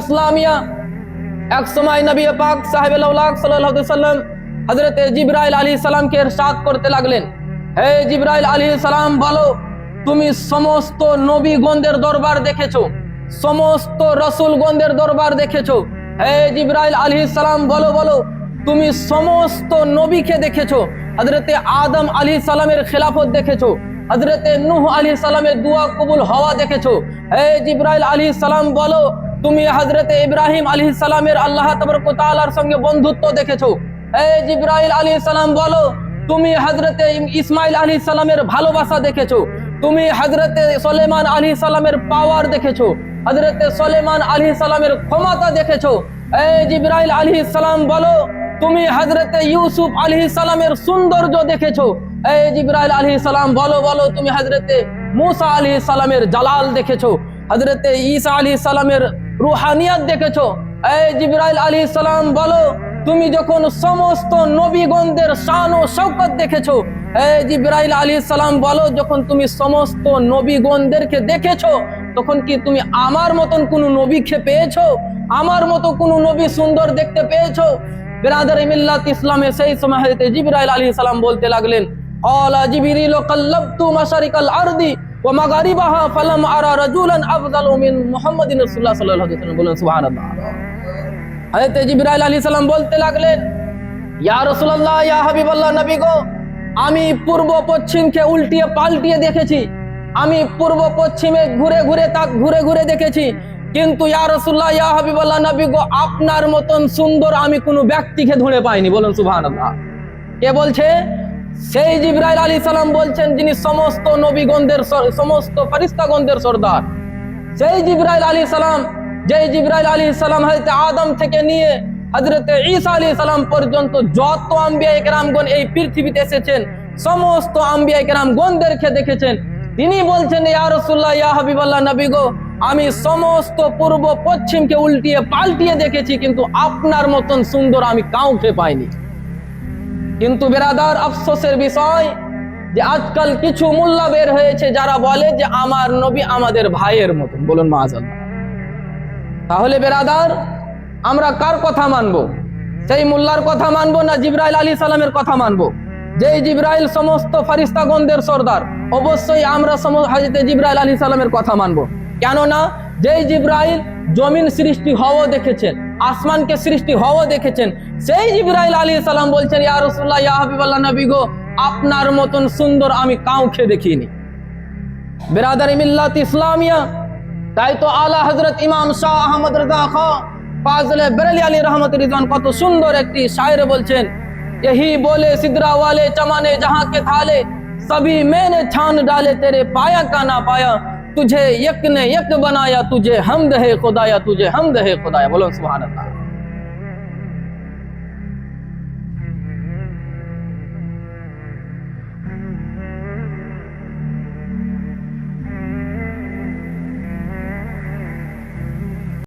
ইসলামিয়া। এক সময় নবী পাক সাহেব সাল্লাম হজরত জিব্রাইল আলী সালামকে এরশাদ করতে লাগলেন। হে জিব্রাইল আলী সালাম, বলো, তুমি সমস্ত নবীগণদের দরবার দেখেছ? সমস্ত রসুলগণদের দরবার দেখেছ? হে জিব্রাইল আলী সালাম, বলো বলো, তুমি সমস্ত নবীকে দেখেছ? হজরতে আদম আলী সালামের খেলাফত দেখেছ? হজরতে নূহ আলী সালামের দুয়া কবুল হওয়া দেখেছ? হে জিব্রাইল আলী সালাম, বলো তুমি হজরতে ইব্রাহিম আলী সালামের আল্লাহ তালার সঙ্গে বন্ধুত্ব দেখেছ? হে জিব্রাইল আলী সালাম, বলো, তুমি হজরতে ইসমাইল আলী সালামের ভালোবাসা দেখেছ? তুমি হজরতে সলেমান আলী সালামের পাওয়ার দেখেছ? হজরতে সলেমান আলী সালামের ক্ষমতা দেখেছ? হে জিব্রাইল আলী সালাম, বলো, তুমি হজরতে ইউসুফ আলী সালামের সৌন্দর্য দেখেছ? এই জিব্রাইল আলী সালাম, বলো বলো, তুমি হজরতে মুসা আলী সালামের জালাল দেখেছ? হজরতে ঈসা আলী সালামের রুহানিয়াত দেখেছো এই জিব্রাইল আলী সালাম বলো তুমি যখন সমস্ত নবীগণদের শান ও শৌকত দেখেছো এই জিব্রাইল আলী সালাম বলো যখন তুমি সমস্ত নবীগণদেরকে দেখেছো তখন কি তুমি আমার মতন কোনো নবীকে পেয়েছো আমার মতো কোনো নবী সুন্দর দেখতে পেয়েছো বেরাদার মিল্লাত ইসলামে সেই সময় হয়তো জিবরাইল আলী সালাম বলতে লাগলেন قال جبريل قلبت مشارق الارض ওমাগারিবাহা ফালাম আরা রাজুলান আফদালু মিন মুহাম্মাদিন রাসূলুল্লাহ সাল্লাল্লাহু আলাইহি ওয়াসাল্লাম বলেন সুবহানাল্লাহ। হযরত জিবরাইল আলাইহিস সালাম বলতে লাগলেন, ইয়া রাসূলুল্লাহ, ইয়া হাবিবাল্লাহ, নবী গো, আমি পূর্ব পশ্চিমকে উল্টিয়ে পাল্টিয়ে দেখেছি। আমি পূর্ব পশ্চিমে ঘুরে ঘুরে তাক, ঘুরে ঘুরে দেখেছি। কিন্তু ইয়া রাসূলুল্লাহ, ইয়া হাবিবাল্লাহ, নবী গো, আপনার মতন সুন্দর আমি কোনো ব্যক্তিকে ধরে পাইনি। বলেন, সুবহানাল্লাহ। কে বলছে? সেই জিব্রাইল আলী সালাম বলছেন, যিনি সমস্ত নবীগণদের সমস্ত ফরিস্তাগণদের সর্দার। সেই জিব্রাইল আলী সালাম, যেই জিব্রাইল আলী সালাম হয়তো আদম থেকে নিয়ে হজরতে ঈসা আলী সালাম পর্যন্ত যত আম্বিয়া একরামগণ এই পৃথিবীতে এসেছেন, সমস্ত আম্বিয়া একরামগণদেরকে দেখেছেন। তিনি বলছেন, ইয়া রসুল্লাহ ইয়া হাবিবাল্লাহ, নবী গো, আমি সমস্ত পূর্ব পশ্চিমকে উল্টিয়ে পাল্টিয়ে দেখেছি, কিন্তু আপনার মতন সুন্দর আমি কাউকে পাইনি। কিন্তু বেরাদার আফসোসের বিষয় যে আজকাল কিছু মোল্লা বের হয়েছে যারা বলে যে আমার নবী আমাদের ভাইয়ের মতন। বলুন মাহাজাল্লাহ। তাহলে বেরাদার, আমরা কার কথা মানবো? সেই মোল্লার কথা মানবো না জিব্রাইল আলী সালামের কথা মানবো? যেই জিব্রাইল সমস্ত ফারিস্তাগণদের সর্দার, অবশ্যই আমরা হাজরতে জিব্রাইল আলী সালামের কথা মানবো। কেননা, যেই জিব্রাইল জমিন সৃষ্টি হওয়া দেখেছেন আসমানকে সৃষ্টি হওয়া দেখেছেন সেই জিব্রাইল আলী সালাম বলছেন ইয়া রসুল্লাহ ইয়া হাবিবাল্লাহ নবী গো আপনার মতন সুন্দর আমি কাউকে দেখিনি বেরাদারি মিল্লাত ইসলামিয়া তাই তো আলা হজরত ইমাম শাহ আহমদ রজা খা ফাজলে বেরেলি আলী রহমত রিজওয়ান কত সুন্দর একটি শায়রে বলছেন यही बोले सिदरा वाले चमाने जहां के थाले सभी मैंने छान डाले तेरे पाया का ना पाया तुझे यक ने यक बनाया तुझे हमद है खुदाया, तुझे हमद है खुदाया। बोलो सुबह अल्लाह।